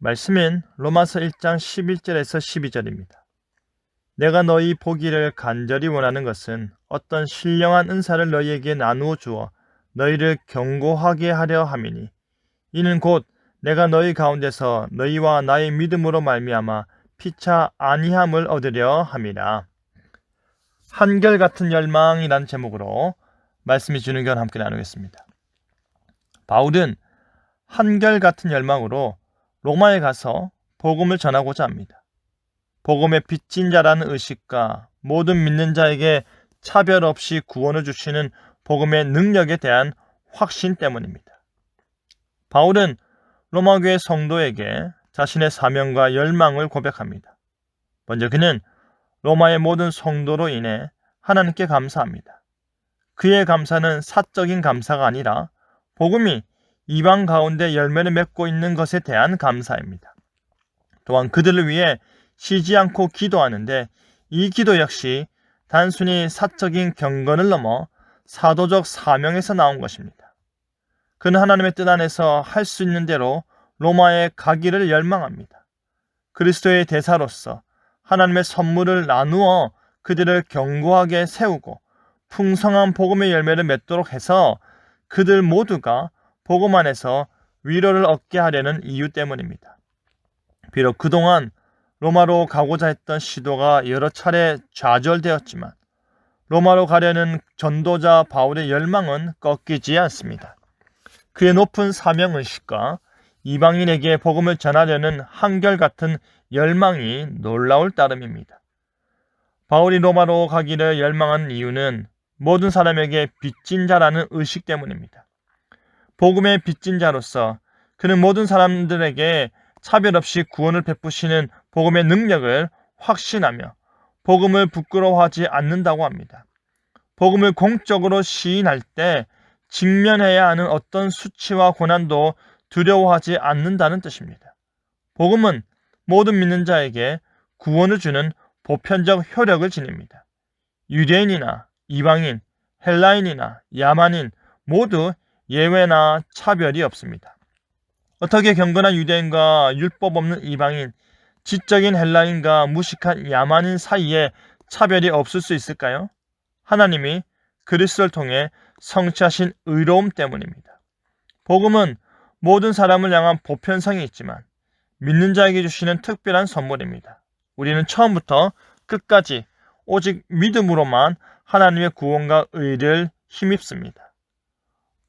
말씀은 로마서 1장 11절에서 12절입니다. 내가 너희 보기를 간절히 원하는 것은 어떤 신령한 은사를 너희에게 나누어 주어 너희를 경고하게 하려 함이니 이는 곧 내가 너희 가운데서 너희와 나의 믿음으로 말미암아 피차 아니함을 얻으려 함이라. 한결같은 열망이란 제목으로 말씀이 주는 건 함께 나누겠습니다. 바울은 한결같은 열망으로 로마에 가서 복음을 전하고자 합니다. 복음의 빚진 자라는 의식과 모든 믿는 자에게 차별 없이 구원을 주시는 복음의 능력에 대한 확신 때문입니다. 바울은 로마 교회 성도에게 자신의 사명과 열망을 고백합니다. 먼저 그는 로마의 모든 성도로 인해 하나님께 감사합니다. 그의 감사는 사적인 감사가 아니라 복음이 이방 가운데 열매를 맺고 있는 것에 대한 감사입니다. 또한 그들을 위해 쉬지 않고 기도하는데 이 기도 역시 단순히 사적인 경건을 넘어 사도적 사명에서 나온 것입니다. 그는 하나님의 뜻 안에서 할 수 있는 대로 로마에 가기를 열망합니다. 그리스도의 대사로서 하나님의 선물을 나누어 그들을 견고하게 세우고 풍성한 복음의 열매를 맺도록 해서 그들 모두가 복음 안에서 위로를 얻게 하려는 이유 때문입니다. 비록 그동안 로마로 가고자 했던 시도가 여러 차례 좌절되었지만 로마로 가려는 전도자 바울의 열망은 꺾이지 않습니다. 그의 높은 사명의식과 이방인에게 복음을 전하려는 한결같은 열망이 놀라울 따름입니다. 바울이 로마로 가기를 열망한 이유는 모든 사람에게 빚진 자라는 의식 때문입니다. 복음의 빚진 자로서 그는 모든 사람들에게 차별 없이 구원을 베푸시는 복음의 능력을 확신하며 복음을 부끄러워하지 않는다고 합니다. 복음을 공적으로 시인할 때 직면해야 하는 어떤 수치와 고난도 두려워하지 않는다는 뜻입니다. 복음은 모든 믿는 자에게 구원을 주는 보편적 효력을 지닙니다. 유대인이나 이방인, 헬라인이나 야만인 모두 예외나 차별이 없습니다. 어떻게 경건한 유대인과 율법 없는 이방인, 지적인 헬라인과 무식한 야만인 사이에 차별이 없을 수 있을까요? 하나님이 그리스도를 통해 성취하신 의로움 때문입니다. 복음은 모든 사람을 향한 보편성이 있지만 믿는 자에게 주시는 특별한 선물입니다. 우리는 처음부터 끝까지 오직 믿음으로만 하나님의 구원과 의를 힘입습니다.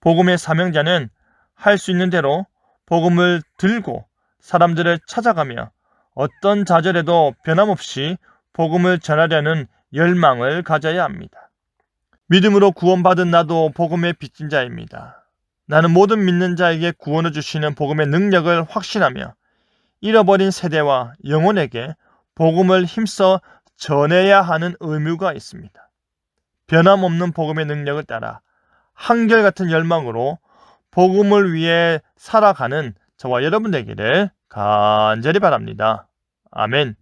복음의 사명자는 할 수 있는 대로 복음을 들고 사람들을 찾아가며 어떤 좌절에도 변함없이 복음을 전하려는 열망을 가져야 합니다. 믿음으로 구원받은 나도 복음의 빚진 자입니다. 나는 모든 믿는 자에게 구원을 주시는 복음의 능력을 확신하며 잃어버린 세대와 영혼에게 복음을 힘써 전해야 하는 의무가 있습니다. 변함없는 복음의 능력을 따라 한결같은 열망으로 복음을 위해 살아가는 저와 여러분 되기를 간절히 바랍니다. 아멘.